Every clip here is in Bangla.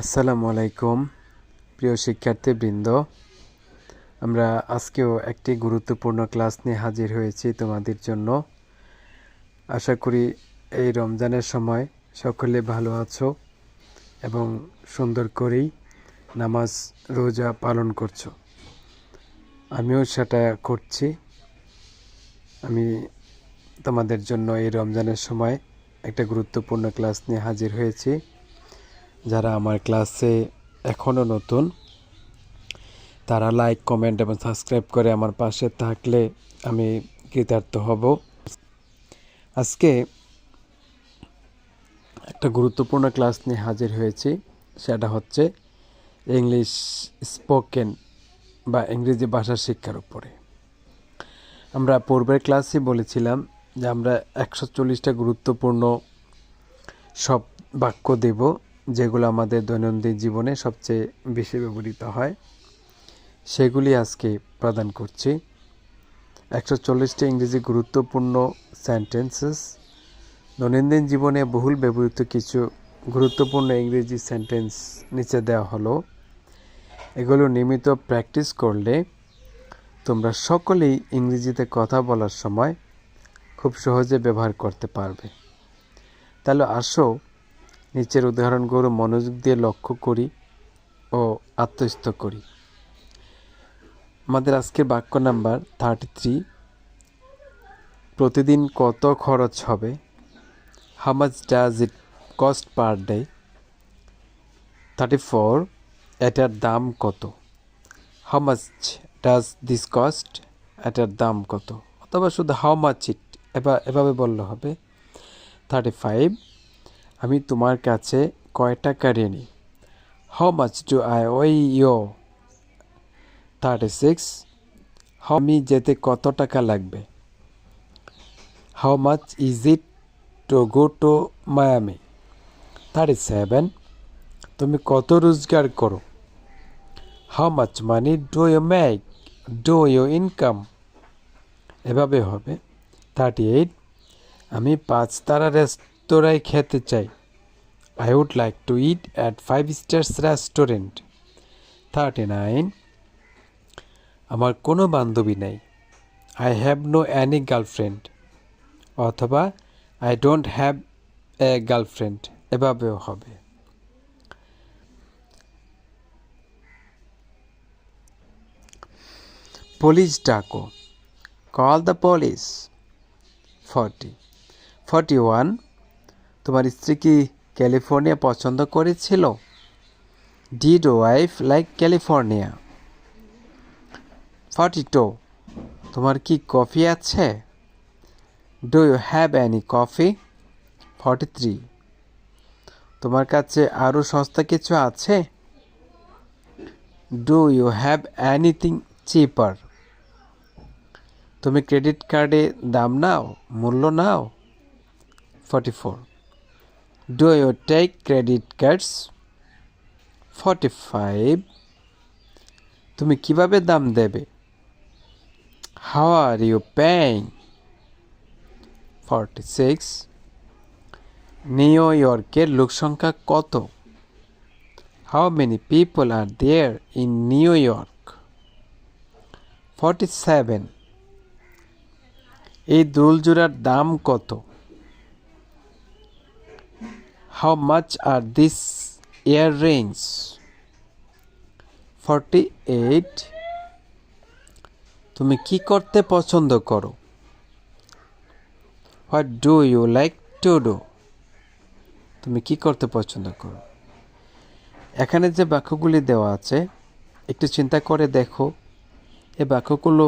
আসসালামু আলাইকুম, প্রিয় শিক্ষার্থীবৃন্দ। আমরা আজকেও একটি গুরুত্বপূর্ণ ক্লাস নিয়ে হাজির হয়েছি তোমাদের জন্য। আশা করি এই রমজানের সময় সকলে ভালো আছো এবং সুন্দর করেই নামাজ, রোজা পালন করছ। আমিও সেটা করছি। আমি তোমাদের জন্য এই রমজানের সময় একটা গুরুত্বপূর্ণ ক্লাস নিয়ে হাজির হয়েছি। যারা আমার ক্লাসে এখনও নতুন, তারা লাইক কমেন্ট এবং সাবস্ক্রাইব করে আমার পাশে থাকলে আমি কৃতার্থ হব। আজকে একটা গুরুত্বপূর্ণ ক্লাস নিয়ে হাজির হয়েছি, সেটা হচ্ছে ইংলিশ স্পোকেন বা ইংরেজি ভাষা শিক্ষার উপরে। আমরা পূর্বের ক্লাসে বলেছিলাম যে আমরা একশো চল্লিশটা গুরুত্বপূর্ণ সব বাক্য দেব। যেগুলো আমাদের দৈনন্দিন জীবনে সবচেয়ে বেশি ব্যবহৃত হয়, সেগুলি আজকে প্রদান করছি। একশো চল্লিশটি ইংরেজি গুরুত্বপূর্ণ সেন্টেন্সেস দৈনন্দিন জীবনে বহুল ব্যবহৃত কিছু গুরুত্বপূর্ণ ইংরেজি সেন্টেন্স নিচে দেওয়া হলো। এগুলো নিয়মিত প্র্যাকটিস করলে তোমরা সকলেই ইংরেজিতে কথা বলার সময় খুব সহজে ব্যবহার করতে পারবে। তাহলে আসো নিচের উদাহরণগুলো মনোযোগ দিয়ে লক্ষ্য করি ও আত্মস্থ করি। আমাদের আজকের বাক্য নাম্বার থার্টি থ্রি প্রতিদিন কত খরচ হবে? How much does it cost per day thirty four এটার দাম কত? How much does this cost এটার দাম কত? অথবা শুধু হাউ মাচ ইট এভাবে বললে হবে। থার্টি ফাইভ আমি তোমার কাছে কয় টাকা ঋণী? হাউ মাচ ডু আই ওই ইয়ো থার্টি সিক্স আমি যেতে কত টাকা লাগবে? How much is it to go to Miami thirty seven তুমি কত রোজগার করো? How much money do you make do you income এভাবে হবে। থার্টি এইট আমি পাঁচ তারা রেস্তোরাঁয় খেতে চাই। I would like to eat at five stars restaurant thirty nine আমার কোনো বান্ধবী নেই। I have no any girlfriend অথবা I don't have a girlfriend এভাবেও হবে। পুলিশ ডাকো। Call the police forty forty one তোমার স্ত্রী কি ক্যালিফোর্নিয়া পছন্দ করেছিল? Did wife like California forty two তোমার কি কফি আছে? Do you have any coffee forty three তোমার কাছে আরও সস্তা কিছু আছে? Do you have anything cheaper তুমি ক্রেডিট কার্ডে দাম নাও, মূল্য নাও? Forty four do you take credit cards forty five তুমি কীভাবে দাম দেবে? How are you paying forty six New ইয়র্কের লোকসংখ্যা কত? How many people are there in New York forty seven এই দুলজোড়ার দাম কত? Are this earrings forty eight তুমি কি করতে পছন্দ করো? What do you like to do তুমি কি করতে পছন্দ করো? এখানে যে বাক্যগুলি দেওয়া আছে, একটু চিন্তা করে দেখো। এই বাক্যগুলো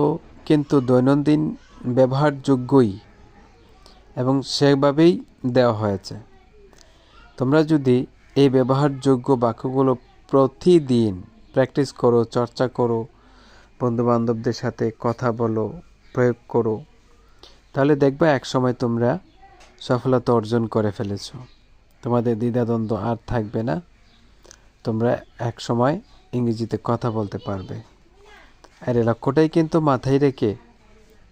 কিন্তু দৈনন্দিন ব্যবহারযোগ্যই এবং সেভাবেই দেওয়া হয়েছে। তোমরা যদি এই ব্যবহারযোগ্য বাক্যগুলো প্রতিদিন প্র্যাকটিস করো, চর্চা করো, বন্ধুবান্ধবদের সাথে কথা বলো, প্রয়োগ করো, তাহলে দেখবে এক সময় তোমরা সফলতা অর্জন করে ফেলেছ। তোমাদের দ্বিধাদ্বন্দ্ব আর থাকবে না। তোমরা এক সময় ইংরেজিতে কথা বলতে পারবে। আর এই লক্ষ্যটাই কিন্তু মাথায় রেখে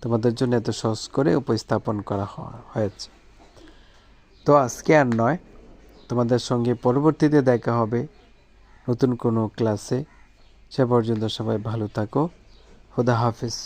তোমাদের জন্য এত সহজ করে উপস্থাপন করা হয়েছে। তো আজকে আর নয় তোমাদের সঙ্গে পরবর্তীতে দেখা হবে। নতুন কোনো ক্লাসে সে পর্যন্ত সবাই ভালো থাকো। খুদা হাফিজ।